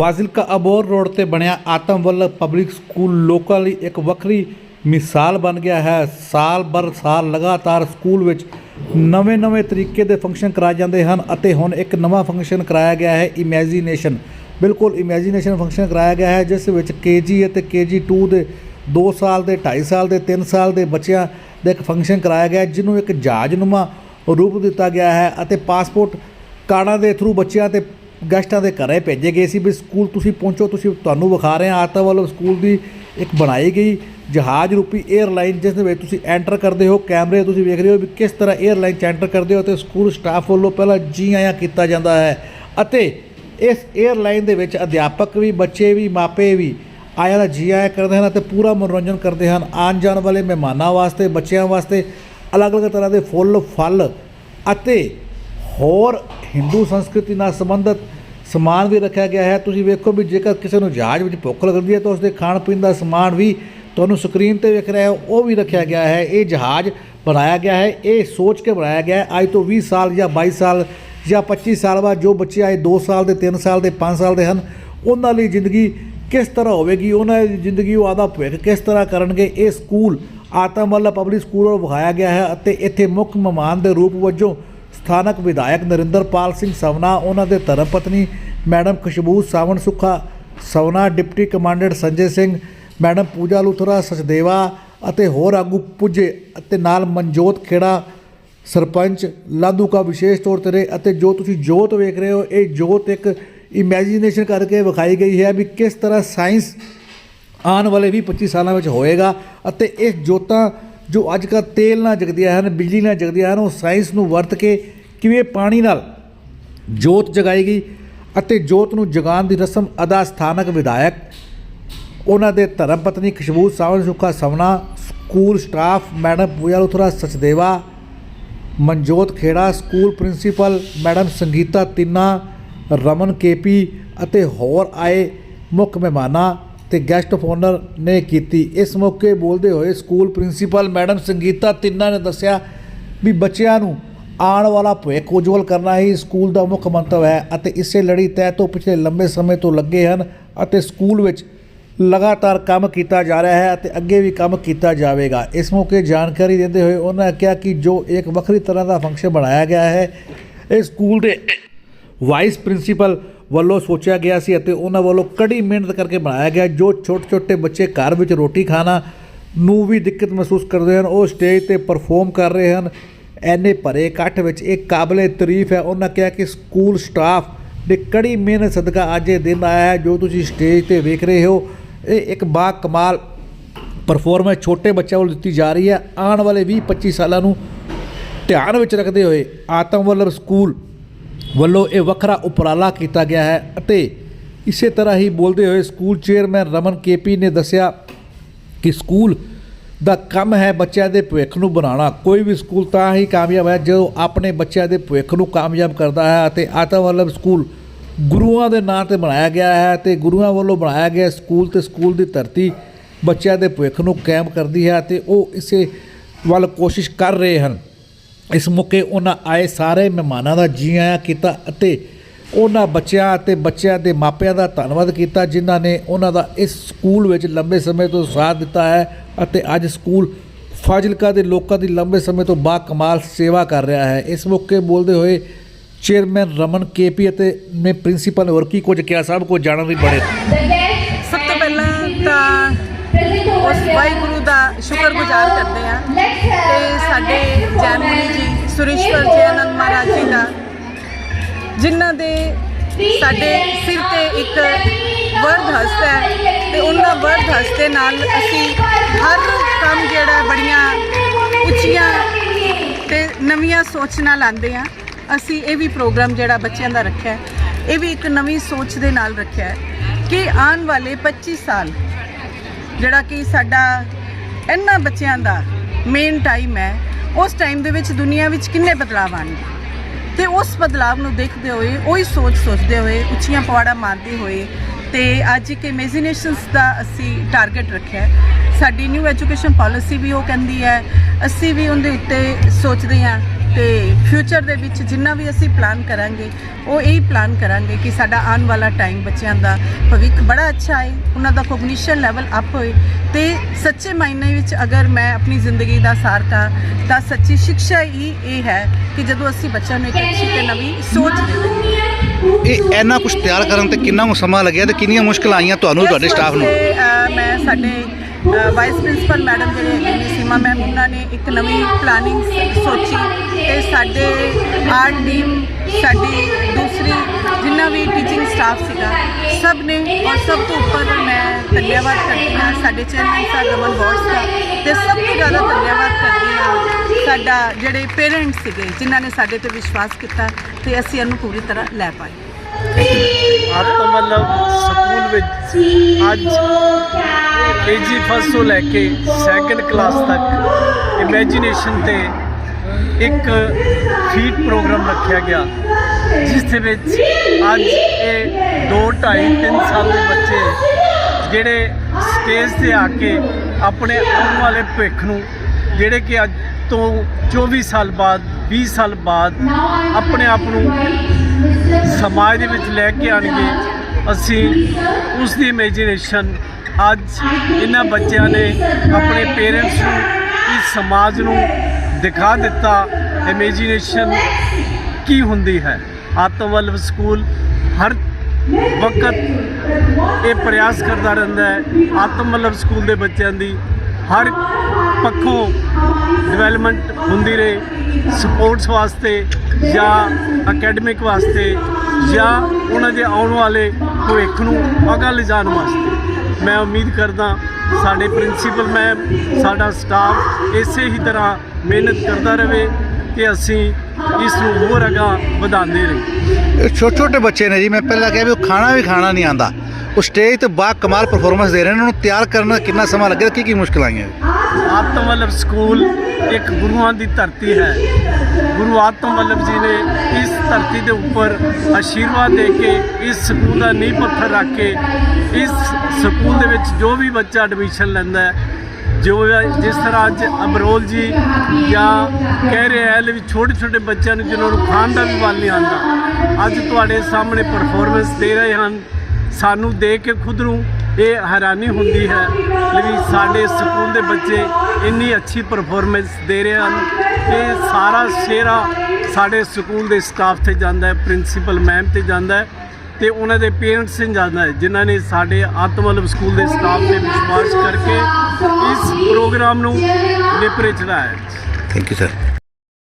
Fazilka Abohar road ਤੇ ਬਣਿਆ ਆਤਮ ਵੱਲ ਪਬਲਿਕ ਸਕੂਲ ਲੋਕਾਂ ਲਈ ਇੱਕ ਵੱਖਰੀ ਮਿਸਾਲ ਬਣ ਗਿਆ ਹੈ। ਸਾਲ ਬਰ ਸਾਲ ਲਗਾਤਾਰ ਸਕੂਲ ਵਿੱਚ ਨਵੇਂ-ਨਵੇਂ ਤਰੀਕੇ ਦੇ ਫੰਕਸ਼ਨ ਕਰਾਏ ਜਾਂਦੇ ਹਨ ਅਤੇ ਹੁਣ ਇੱਕ ਨਵਾਂ ਫੰਕਸ਼ਨ ਕਰਾਇਆ ਗਿਆ ਹੈ ਇਮੇਜਿਨੇਸ਼ਨ ਬਿਲਕੁਲ ਇਮੇਜਿਨੇਸ਼ਨ ਫੰਕਸ਼ਨ ਕਰਾਇਆ ਗਿਆ ਹੈ, ਜਿਸ ਵਿੱਚ ਕੇਜੀ ਅਤੇ ਕੇਜੀ 2 ਦੇ 2 ਸਾਲ ਦੇ 2.5 ਸਾਲ ਦੇ 3 ਸਾਲ ਦੇ ਬੱਚਿਆਂ ਦਾ ਇੱਕ ਫੰਕਸ਼ਨ ਕਰਾਇਆ ਗਿਆ, ਜਿਹਨੂੰ ਇੱਕ ਜਹਾਜ਼ਨੁਮਾ ਰੂਪ ਦਿੱਤਾ ਗਿਆ ਹੈ ਅਤੇ ਪਾਸਪੋਰਟ ਕਾਰਡਾਂ ਦੇ ਥਰੂ ਬੱਚਿਆਂ ਤੇ ਗੈਸਟਾਂ ਦੇ ਘਰੇ ਭੇਜੇ ਗਏ ਸੀ ਵੀ ਸਕੂਲ ਤੁਸੀਂ ਪਹੁੰਚੋ, ਤੁਸੀਂ ਤੁਹਾਨੂੰ ਵਿਖਾ ਰਹੇ ਆ ਆਤਾ ਵੱਲੋਂ ਸਕੂਲ ਦੀ ਇੱਕ ਬਣਾਈ ਗਈ ਜਹਾਜ਼ ਰੂਪੀ 에ਅਰਲਾਈਨ ਜਿਸ ਦੇ ਵਿੱਚ ਤੁਸੀਂ ਐਂਟਰ ਕਰਦੇ ਹੋ, ਕੈਮਰੇ ਤੁਸੀਂ ਵੇਖ ਰਹੇ ਹੋ ਵੀ ਕਿਸ ਤਰ੍ਹਾਂ 에ਅਰਲਾਈਨ ਚ ਐਂਟਰ ਕਰਦੇ ਹੋ ਤੇ ਸਕੂਲ ਸਟਾਫ ਵੱਲੋਂ ਪਹਿਲਾਂ ਜੀ ਆਇਆ ਕੀਤਾ ਜਾਂਦਾ ਹੈ। ਅਤੇ ਇਸ 에ਅਰਲਾਈਨ ਦੇ ਵਿੱਚ ਅਧਿਆਪਕ ਵੀ, ਬੱਚੇ ਵੀ, ਮਾਪੇ ਵੀ ਆਇਆ ਦਾ ਜੀ ਆਇਆ ਕਰਦੇ ਹਨ ਅਤੇ ਪੂਰਾ ਮਨੋਰੰਜਨ ਕਰਦੇ ਹਨ ਆਉਣ ਜਾਣ ਵਾਲੇ ਮਹਿਮਾਨਾਂ ਵਾਸਤੇ, ਬੱਚਿਆਂ ਵਾਸਤੇ ਅਲੱਗ-ਅਲੱਗ ਤਰ੍ਹਾਂ ਦੇ ਫੁੱਲ, ਫਲ ਅਤੇ ਹੋਰ ਹਿੰਦੂ ਸੰਸਕ੍ਰਿਤੀ ਨਾਲ ਸੰਬੰਧਿਤ ਸਮਾਨ ਵੀ ਰੱਖਿਆ ਗਿਆ ਹੈ। ਤੁਸੀਂ ਵੇਖੋ ਵੀ ਜੇਕਰ ਕਿਸੇ ਨੂੰ ਜਹਾਜ਼ ਵਿੱਚ ਭੁੱਖ ਲੱਗਦੀ ਹੈ ਤਾਂ ਉਸਦੇ ਖਾਣ ਪੀਣ ਦਾ ਸਮਾਨ ਵੀ ਤੁਹਾਨੂੰ ਸਕਰੀਨ ਤੇ ਵੇਖ ਰਿਹਾ ਹੋ। ਉਹ ਵੀ ਰੱਖਿਆ ਗਿਆ ਹੈ। ਇਹ ਜਹਾਜ਼ ਬਣਾਇਆ ਗਿਆ ਹੈ। ਇਹ ਸੋਚ ਕੇ ਬਣਾਇਆ ਗਿਆ ਹੈ। ਅੱਜ ਤੋਂ 20 ਸਾਲ ਜਾਂ 22 ਸਾਲ ਜਾਂ 25 ਸਾਲ ਬਾਅਦ ਜੋ ਬੱਚੇ ਆਏ 2 ਸਾਲ ਦੇ 3 ਸਾਲ ਦੇ 5 ਸਾਲ ਦੇ ਹਨ, ਉਹਨਾਂ ਲਈ ਜ਼ਿੰਦਗੀ ਕਿਸ ਤਰ੍ਹਾਂ ਹੋਵੇਗੀ? ਉਹਨਾਂ ਦੀ ਜ਼ਿੰਦਗੀ ਉਹ ਆਦਾ ਭਵਿੱਖ ਕਿਸ ਤਰ੍ਹਾਂ ਕਰਨਗੇ? ਇਹ ਸਕੂਲ ਆਤਮ ਵਾਲਾ ਪਬਲਿਕ ਸਕੂਲ ਵੱਲੋਂ ਵਿਖਾਇਆ ਗਿਆ ਹੈ ਅਤੇ ਇੱਥੇ ਮੁੱਖ ਮਹਿਮਾਨ ਦੇ ਰੂਪ ਵਜੋਂ ਸਥਾਨਕ ਵਿਧਾਇਕ ਨਰਿੰਦਰਪਾਲ ਸਿੰਘ ਸਵਨਾ, ਉਹਨਾਂ ਦੇ ਧਰਮਪਤਨੀ madam Khushboo Sawan Sukha, Sawna deputy commandant Sanjay Singh, madam Pooja Luthra Sachdeva ਅਤੇ ਹੋਰ ਆਗੂ ਪੁੱਜੇ ਅਤੇ ਨਾਲ ਮਨਜੋਤ ਖੇੜਾ, ਸਰਪੰਚ, ਲਾਧੂ ਕਾ ਵਿਸ਼ੇਸ਼ ਤੌਰ ਤੇ ਰਹੇ ਅਤੇ ਜੋ ਤੁਸੀਂ ਜੋਤ ਵੇਖ ਰਹੇ ਹੋ, ਇਹ ਜੋਤ ਇੱਕ ਇਮੇਜਿਨੇਸ਼ਨ ਕਰਕੇ ਵਿਖਾਈ ਗਈ ਹੈ ਵੀ ਕਿਸ ਤਰ੍ਹਾਂ ਸਾਇੰਸ ਆਉਣ ਵਾਲੇ 20 25 ਸਾਲਾਂ ਵਿੱਚ ਹੋਏਗਾ ਅਤੇ ਇਹ ਜੋਤਾਂ ਜੋ ਅੱਜ ਕੱਲ੍ਹ ਤੇਲ ਨਾਲ ਜਗਦੀਆਂ ਹਨ, ਬਿਜਲੀ ਨਾਲ ਜਗਦੀਆਂ ਹਨ, ਉਹ ਸਾਇੰਸ ਨੂੰ ਵਰਤ ਕੇ ਕਿਵੇਂ ਪਾਣੀ ਨਾਲ ਜੋਤ ਜਗਾਈ ਗਈ ਅਤੇ ਜੋਤ ਨੂੰ ਜਗਾਉਣ ਦੀ ਰਸਮ ਅਦਾ ਸਥਾਨਕ ਵਿਧਾਇਕ, ਉਹਨਾਂ ਦੇ ਧਰਮ ਪਤਨੀ Khushboo Sawan Sukha Sawna, school staff madam Pooja Luthra Sachdeva, Manjot Khera, school principal madam Sangeeta ਤਿੰਨਾ, ਰਮਨ ਕੇਪੀ ਅਤੇ ਹੋਰ ਆਏ ਮੁੱਖ ਮਹਿਮਾਨਾਂ ਤੇ ਗੈਸਟ ਆਫ ਆਨਰ ਨੇ ਕੀਤੀ। ਇਸ ਮੌਕੇ ਬੋਲਦੇ ਹੋਏ ਸਕੂਲ ਪ੍ਰਿੰਸੀਪਲ ਮੈਡਮ ਸੰਗੀਤਾ ਤਿੰਨਾ ਨੇ ਦੱਸਿਆ ਵੀ ਬੱਚਿਆਂ ਨੂੰ ਆਉਣ ਵਾਲਾ ਭਵਿੱਖ ਉਜਵਲ ਕਰਨਾ ਹੀ ਸਕੂਲ ਦਾ ਮੁੱਖ ਮੰਤਵ ਹੈ ਅਤੇ ਇਸੇ ਲੜੀ ਤਹਿ ਤੋਂ ਪਿਛਲੇ ਲੰਬੇ ਸਮੇਂ ਤੋਂ ਲੱਗੇ ਹਨ ਅਤੇ ਸਕੂਲ ਵਿੱਚ ਲਗਾਤਾਰ ਕੰਮ ਕੀਤਾ ਜਾ ਰਿਹਾ ਹੈ ਅਤੇ ਅੱਗੇ ਵੀ ਕੰਮ ਕੀਤਾ ਜਾਵੇਗਾ। ਇਸ ਮੌਕੇ ਜਾਣਕਾਰੀ ਦਿੰਦੇ ਹੋਏ ਉਹਨਾਂ ਕਿਹਾ ਕਿ ਜੋ ਇੱਕ ਵੱਖਰੀ ਤਰ੍ਹਾਂ ਦਾ ਫੰਕਸ਼ਨ ਬਣਾਇਆ ਗਿਆ ਹੈ, ਇਹ ਸਕੂਲ ਦੇ ਵਾਈਸ ਪ੍ਰਿੰਸੀਪਲ ਵੱਲੋਂ ਸੋਚਿਆ ਗਿਆ ਸੀ ਅਤੇ ਉਹਨਾਂ ਵੱਲੋਂ ਕੜੀ ਮਿਹਨਤ ਕਰਕੇ ਬਣਾਇਆ ਗਿਆ, ਜੋ ਛੋਟੇ ਛੋਟੇ ਬੱਚੇ ਘਰ ਵਿੱਚ ਰੋਟੀ ਖਾਣਾ ਨੂੰ ਵੀ ਦਿੱਕਤ ਮਹਿਸੂਸ ਕਰਦੇ ਹਨ, ਉਹ ਸਟੇਜ ਤੇ ਪਰਫਾਰਮ ਕਰ ਰਹੇ ਹਨ। ਐਨੇ ਭਰੇ ਇਕੱਠ ਵਿੱਚ ਇਹ ਕਾਬਲੇ ਤਾਰੀਫ ਹੈ। ਉਹਨਾਂ ਕਿਹਾ ਕਿ ਸਕੂਲ ਸਟਾਫ ਦੇ ਕੜੀ ਮਿਹਨਤ ਸਦਕਾ ਅੱਜ ਇਹ ਦਿਨ ਆਇਆ ਹੈ, ਜੋ ਤੁਸੀਂ ਸਟੇਜ ਤੇ ਵੇਖ ਰਹੇ ਹੋ। ਇਹ ਇੱਕ ਬਾ ਕਮਾਲ ਪਰਫਾਰਮੈਂਸ ਛੋਟੇ ਬੱਚਿਆਂ ਵੱਲ ਦਿੱਤੀ ਜਾ ਰਹੀ ਹੈ। ਆਉਣ ਵਾਲੇ 20 25 ਸਾਲਾਂ ਨੂੰ ਧਿਆਨ ਵਿੱਚ ਰੱਖਦੇ ਹੋਏ ਆਤਮ ਵੱਲਭ ਸਕੂਲ ਵੱਲੋਂ ਇਹ ਵੱਖਰਾ ਉਪਰਾਲਾ ਕੀਤਾ ਗਿਆ ਹੈ ਅਤੇ ਇਸੇ ਤਰ੍ਹਾਂ ਹੀ ਬੋਲਦੇ ਹੋਏ ਸਕੂਲ ਚੇਅਰਮੈਨ ਰਮਨ ਕੇਪੀ ਨੇ ਦੱਸਿਆ ਕਿ ਸਕੂਲ ਦਾ ਕੰਮ ਹੈ ਬੱਚਿਆਂ ਦੇ ਭਵਿੱਖ ਨੂੰ ਬਣਾਉਣਾ। ਕੋਈ ਵੀ ਸਕੂਲ ਤਾਂ ਹੀ ਕਾਮਯਾਬ ਹੈ ਜੋ ਆਪਣੇ ਬੱਚਿਆਂ ਦੇ ਭਵਿੱਖ ਨੂੰ ਕਾਮਯਾਬ ਕਰਦਾ ਹੈ ਅਤੇ ਆਤਮ ਵੱਲਭ ਸਕੂਲ ਗੁਰੂਆਂ ਦੇ ਨਾਂ ਤੇ ਬਣਾਇਆ ਗਿਆ ਹੈ ਤੇ ਗੁਰੂਆਂ ਵੱਲੋਂ ਬਣਾਇਆ ਗਿਆ ਸਕੂਲ ਤੇ ਸਕੂਲ ਦੀ ਧਰਤੀ ਬੱਚਿਆਂ ਦੇ ਭਵਿੱਖ ਨੂੰ ਕਾਇਮ ਕਰਦੀ ਹੈ ਤੇ ਉਹ ਇਸੇ ਵੱਲ ਕੋਸ਼ਿਸ਼ ਕਰ ਰਹੇ ਹਨ। ਇਸ ਮੌਕੇ ਉਹਨਾਂ ਆਏ ਸਾਰੇ ਮਹਿਮਾਨਾਂ ਦਾ ਜੀ ਆਇਆਂ ਕੀਤਾ ਅਤੇ ਉਹਨਾਂ ਬੱਚਿਆਂ ਅਤੇ ਬੱਚਿਆਂ ਦੇ ਮਾਪਿਆਂ ਦਾ ਧੰਨਵਾਦ ਕੀਤਾ, ਜਿਨ੍ਹਾਂ ਨੇ ਉਹਨਾਂ ਦਾ ਇਸ ਸਕੂਲ ਵਿੱਚ ਲੰਬੇ ਸਮੇਂ ਤੋਂ ਸਾਥ ਦਿੱਤਾ ਹੈ ਅਤੇ ਅੱਜ ਸਕੂਲ ਫਾਜ਼ਿਲਕਾ ਦੇ ਲੋਕਾਂ ਦੀ ਲੰਬੇ ਸਮੇਂ ਤੋਂ ਬਾ ਕਮਾਲ ਸੇਵਾ ਕਰ ਰਿਹਾ ਹੈ। ਇਸ ਮੌਕੇ ਬੋਲਦੇ ਹੋਏ ਚੇਅਰਮੈਨ ਰਮਨ ਕੇਪੀ ਅਤੇ ਨੇ ਪ੍ਰਿੰਸੀਪਲ ਨੇ ਹੋਰ ਕੀ ਕੁਝ ਕਿਹਾ? ਸਭ ਕੁਝ ਜਾਣਨ ਲਈ ਬੜੇ ਸਭ ਤੋਂ ਪਹਿਲਾਂ ਤਾਂ ਉਸ ਵਾਹਿਗੁਰੂ ਦਾ ਸ਼ੁਕਰਗੁਜ਼ਾਰ ਕਰਦੇ ਆ ਤੇ ਸਾਡੇ ਜੈਨਮਨੀ ਜੀ, ਸੁਰੇਸ਼ਵਰ ਜੀ ਆਨੰਦ ਮਹਾਰਾਜ ਜੀ ਦਾ ਜਿਨ੍ਹਾਂ ਦੇ ਸਾਡੇ ਸਿਰ ਤੇ ਇੱਕ ਵਰਦ ਹਸਤ ਹੈ ਤੇ ਉਹਨਾਂ ਵਰਦ ਹਸਤ ਦੇ ਨਾਲ ਅਸੀਂ ਹਰ ਕੰਮ ਜਿਹੜਾ ਬੜੀਆਂ ਉੱਚੀਆਂ ਤੇ ਨਵੀਆਂ ਸੋਚ ਨਾਲ ਆਂਦੇ ਆ ਅਸੀਂ ਇਹ ਵੀ ਪ੍ਰੋਗਰਾਮ ਜਿਹੜਾ ਬੱਚਿਆਂ ਦਾ ਰੱਖਿਆ ਇਹ ਵੀ ਇੱਕ ਨਵੀਂ ਸੋਚ ਦੇ ਨਾਲ ਰੱਖਿਆ ਹੈ ਕਿ ਆਉਣ ਵਾਲੇ 25 ਸਾਲ ਜਿਹੜਾ ਕਿ ਸਾਡਾ ਇਹਨਾਂ ਬੱਚਿਆਂ ਦਾ ਮੇਨ ਟਾਈਮ ਹੈ, ਉਸ ਟਾਈਮ ਦੇ ਵਿੱਚ ਦੁਨੀਆ ਵਿੱਚ ਕਿੰਨੇ ਬਦਲਾਅ ਆਉਣਗੇ? ਤੇ ਉਸ ਬਦਲਾਅ ਨੂੰ ਦੇਖਦੇ ਹੋਏ, ਉਹੀ ਸੋਚ ਸੋਚਦੇ ਹੋਏ ਉੱਚੀਆਂ ਪਵਾੜਾ ਮਾਰਦੇ ਹੋਏ ਤੇ ਅੱਜ ਇੱਕ ਇਮੇਜਿਨੇਸ਼ਨਸ ਦਾ ਅਸੀਂ ਟਾਰਗੇਟ ਰੱਖਿਆ ਸਾਡੀ ਨਿਊ ਐਜੂਕੇਸ਼ਨ ਪਾਲਿਸੀ ਵੀ ਉਹ ਕਹਿੰਦੀ ਹੈ, ਅਸੀਂ ਵੀ ਉਹਦੇ ਉੱਤੇ ਸੋਚਦੇ ਹਾਂ। ਤੇ ਫਿਊਚਰ ਦੇ ਵਿੱਚ ਜਿੰਨਾ ਵੀ ਅਸੀਂ ਪਲਾਨ ਕਰਾਂਗੇ ਉਹ ਇਹੀ ਪਲਾਨ ਕਰਾਂਗੇ ਕਿ ਸਾਡਾ ਆਉਣ ਵਾਲਾ ਟਾਈਮ ਬੱਚਿਆਂ ਦਾ ਭਵਿੱਖ ਬੜਾ ਅੱਛਾ ਹੈ ਉਹਨਾਂ ਦਾ ਕੋਗਨੀਸ਼ਨ ਲੈਵਲ ਅਪ ਹੋਏ। ਤੇ ਸੱਚੇ ਮਾਇਨੇ ਵਿੱਚ ਅਗਰ ਮੈਂ ਆਪਣੀ ਜ਼ਿੰਦਗੀ ਦਾ ਸਾਰ ਤਾਂ ਤਾਂ ਸੱਚੀ ਸਿੱਖਿਆ ਹੀ ਇਹ ਹੈ ਕਿ ਜਦੋਂ ਅਸੀਂ ਬੱਚਿਆਂ ਨੂੰ ਇੱਕ ਅੱਛੀ ਤੇ ਨਵੀਂ ਸੋਚ ਇਹ ਇੰਨਾ ਕੁਝ ਤਿਆਰ ਕਰਨ ਤੇ ਕਿੰਨਾ ਸਮਾਂ ਲੱਗਿਆ ਤੇ ਕਿੰਨੀਆਂ ਮੁਸ਼ਕਲਾਂ ਆਈਆਂ ਤੁਹਾਨੂੰ ਤੁਹਾਡੇ ਸਟਾਫ ਨੂੰ? ਮੈਂ ਸਾਡੇ ਵਾਈਸ ਪ੍ਰਿੰਸੀਪਲ ਮੈਡਮ ਜਿਹੜੇ ਹੈਗੇ ਨੇ, ਸੀਮਾ ਮੈਮ ਉਹਨਾਂ ਨੇ ਇੱਕ ਨਵੀਂ ਪਲਾਨਿੰਗ ਸੋਚੀ ਤੇ ਸਾਡੇ ਆਰ ਟੀਮ ਸਾਡੀ ਦੂਸਰੀ ਜਿੰਨਾ ਵੀ ਟੀਚਿੰਗ ਸਟਾਫ ਸੀਗਾ, ਸਭ ਨੇ ਔਰ ਸਭ ਤੋਂ ਉੱਪਰ ਮੈਂ ਧੰਨਵਾਦ ਕਰਦੀ ਹਾਂ ਸਾਡੇ ਚੇਅਰਮੈਨ ਸਾਹਿਬ ਗਮਨ ਬੋਸ ਦਾ ਤੇ ਸਭ ਤੋਂ ਜ਼ਿਆਦਾ ਧੰਨਵਾਦ ਕਰਦੀ ਹਾਂ ਸਾਡਾ ਜਿਹੜੇ ਪੇਰੈਂਟਸ ਸੀਗੇ, ਜਿਨ੍ਹਾਂ ਨੇ ਸਾਡੇ ਤੇ ਵਿਸ਼ਵਾਸ ਕੀਤਾ ਤੇ ਅਸੀਂ ਇਹਨੂੰ ਪੂਰੀ ਤਰ੍ਹਾਂ ਲੈ ਪਾਏ। ਆਤਮਵੱਲਭ ਸਕੂਲ ਵਿੱਚ ਅੱਜ ਕੇਜੀ ਫਸਟ ਤੋਂ ਲੈ ਕੇ ਸੈਕੰਡ ਕਲਾਸ ਤੱਕ ਇਮੇਜਿਨੇਸ਼ਨ ਤੇ ਇੱਕ ਫੀਡ ਪ੍ਰੋਗਰਾਮ ਰੱਖਿਆ ਗਿਆ, ਜਿਸ ਦੇ ਵਿੱਚ ਅੱਜ ਇਹ 2 2.5 3 ਸਾਲ ਦੇ ਬੱਚੇ ਜਿਹੜੇ ਸਟੇਜ ਤੇ ਆ ਕੇ ਆਪਣੇ ਆਉਣ ਵਾਲੇ ਭਵਿੱਖ ਨੂੰ, ਜਿਹੜੇ ਕਿ ਅੱਜ ਤੋਂ 24 ਸਾਲ ਬਾਅਦ 20 ਸਾਲ ਬਾਅਦ ਆਪਣੇ ਆਪ ਨੂੰ ਸਮਾਜ ਦੇ ਵਿੱਚ ਲੈ ਕੇ ਆਣਗੇ ਅਸੀਂ ਉਸ ਦੀ ਇਮੇਜਿਨੇਸ਼ਨ ਅੱਜ ਇਹਨਾਂ ਬੱਚਿਆਂ ਨੇ ਆਪਣੇ ਪੇਰੈਂਟਸ ਨੂੰ ਇਸ ਸਮਾਜ ਨੂੰ ਦਿਖਾ ਦਿੱਤਾ ਇਮੇਜਿਨੇਸ਼ਨ ਕੀ ਹੁੰਦੀ ਹੈ। ਆਤਮਵੱਲਭ ਸਕੂਲ ਹਰ ਵਕਤ ਇਹ ਪ੍ਰਯਾਸ ਕਰਦਾ ਰਹਿੰਦਾ ਹੈ, ਆਤਮਵੱਲਭ ਸਕੂਲ ਦੇ ਬੱਚਿਆਂ ਦੀ ਹਰ ਪੱਖੋਂ ਡਿਵੈਲਪਮੈਂਟ ਹੁੰਦੀ ਰਹੇ ਸਪੋਰਟਸ ਵਾਸਤੇ ਜਾਂ ਅਕੈਡਮਿਕ ਵਾਸਤੇ ਜਾਂ ਉਹਨਾਂ ਦੇ ਆਉਣ ਵਾਲੇ ਭਵਿੱਖ ਨੂੰ ਅਗਾਂਹ ਲਿਜਾਣ ਵਾਸਤੇ। ਮੈਂ ਉਮੀਦ ਕਰਦਾ ਸਾਡੇ ਪ੍ਰਿੰਸੀਪਲ ਮੈਮ, ਸਾਡਾ ਸਟਾਫ ਇਸੇ ਹੀ ਤਰ੍ਹਾਂ ਮਿਹਨਤ ਕਰਦਾ ਰਹੇ ਕਿ ਅਸੀਂ ਇਸ ਨੂੰ ਹੋਰ ਅਗਾਂਹ ਵਧਾਉਂਦੇ ਰਹੇ ਇਹ ਛੋਟੇ ਛੋਟੇ ਬੱਚੇ ਨੇ ਜੀ, ਮੈਂ ਪਹਿਲਾਂ ਕਿਹਾ ਵੀ ਉਹ ਖਾਣਾ ਵੀ ਖਾਣਾ ਨਹੀਂ ਆਂਦਾ ਉਹ ਸਟੇਜ ਤੇ ਬਾ ਕਮਾਲ ਪਰਫਾਰਮੈਂਸ ਦੇ ਰਹੇ ਨੇ, ਉਹਨਾਂ ਨੂੰ ਤਿਆਰ ਕਰਨ ਦਾ ਕਿੰਨਾ ਸਮਾਂ ਲੱਗਿਆ ਕੀ ਕੀ ਮੁਸ਼ਕਲਾਂ ਆਈਆਂ? ਆਤਮ ਆਤਮਵੱਲਭ ਸਕੂਲ ਇੱਕ ਗੁਰੂਆਂ ਦੀ ਧਰਤੀ ਹੈ। ਗੁਰੂ ਆਤਮ ਆਤਮਵੱਲਭ ਜੀ ਨੇ ਇਸ ਧਰਤੀ ਦੇ ਉੱਪਰ ਆਸ਼ੀਰਵਾਦ ਦੇ ਕੇ ਇਸ ਸਕੂਲ ਦਾ ਨੀਂਹ ਪੱਥਰ ਰੱਖ ਕੇ ਇਸ ਸਕੂਲ ਦੇ ਵਿੱਚ ਜੋ ਵੀ ਬੱਚਾ ਐਡਮਿਸ਼ਨ ਲੈਂਦਾ ਹੈ, ਜੋ ਜਿਸ ਤਰ੍ਹਾਂ ਅੱਜ ਅਮਰੋਲ ਜੀ ਜਾਂ ਕਹਿ ਰਹੇ ਹੈ, ਵੀ ਛੋਟੇ ਛੋਟੇ ਬੱਚਿਆਂ ਨੂੰ ਜਿਨ੍ਹਾਂ ਨੂੰ ਖਾਣ ਦਾ ਵੀ ਵੱਲ ਨਹੀਂ ਆਉਂਦਾ, ਅੱਜ ਤੁਹਾਡੇ ਸਾਹਮਣੇ ਪਰਫਾਰਮੈਂਸ ਦੇ ਰਹੇ ਹਨ। ਸਾਨੂੰ ਦੇਖ ਕੇ ਖੁਦ ਨੂੰ ਇਹ ਹੈਰਾਨੀ ਹੁੰਦੀ ਹੈ ਕਿ ਸਾਡੇ ਸਕੂਲ ਦੇ ਬੱਚੇ ਇੰਨੀ ਅੱਛੀ ਪਰਫਾਰਮੈਂਸ ਦੇ ਰਹੇ ਹਨ ਇਹ ਸਾਰਾ ਸ਼ੇਰਾ ਸਾਡੇ ਸਕੂਲ ਦੇ ਸਟਾਫ ਤੇ ਜਾਂਦਾ ਹੈ ਪ੍ਰਿੰਸੀਪਲ ਮੈਮ ਤੇ ਜਾਂਦਾ ਹੈ ਤੇ ਉਹਨਾਂ ਦੇ ਪੇਰੈਂਟਸ ਤੇ ਜਾਂਦਾ ਹੈ, ਜਿਨ੍ਹਾਂ ਨੇ ਸਾਡੇ ਆਤਮਵੱਲਭ ਸਕੂਲ ਦੇ ਸਟਾਫ ਤੇ ਵਿਸ਼ਵਾਸ ਕਰਕੇ ਇਸ ਪ੍ਰੋਗਰਾਮ ਨੂੰ ਨਿਪਰੇ ਚੜਾਇਆ thank you sir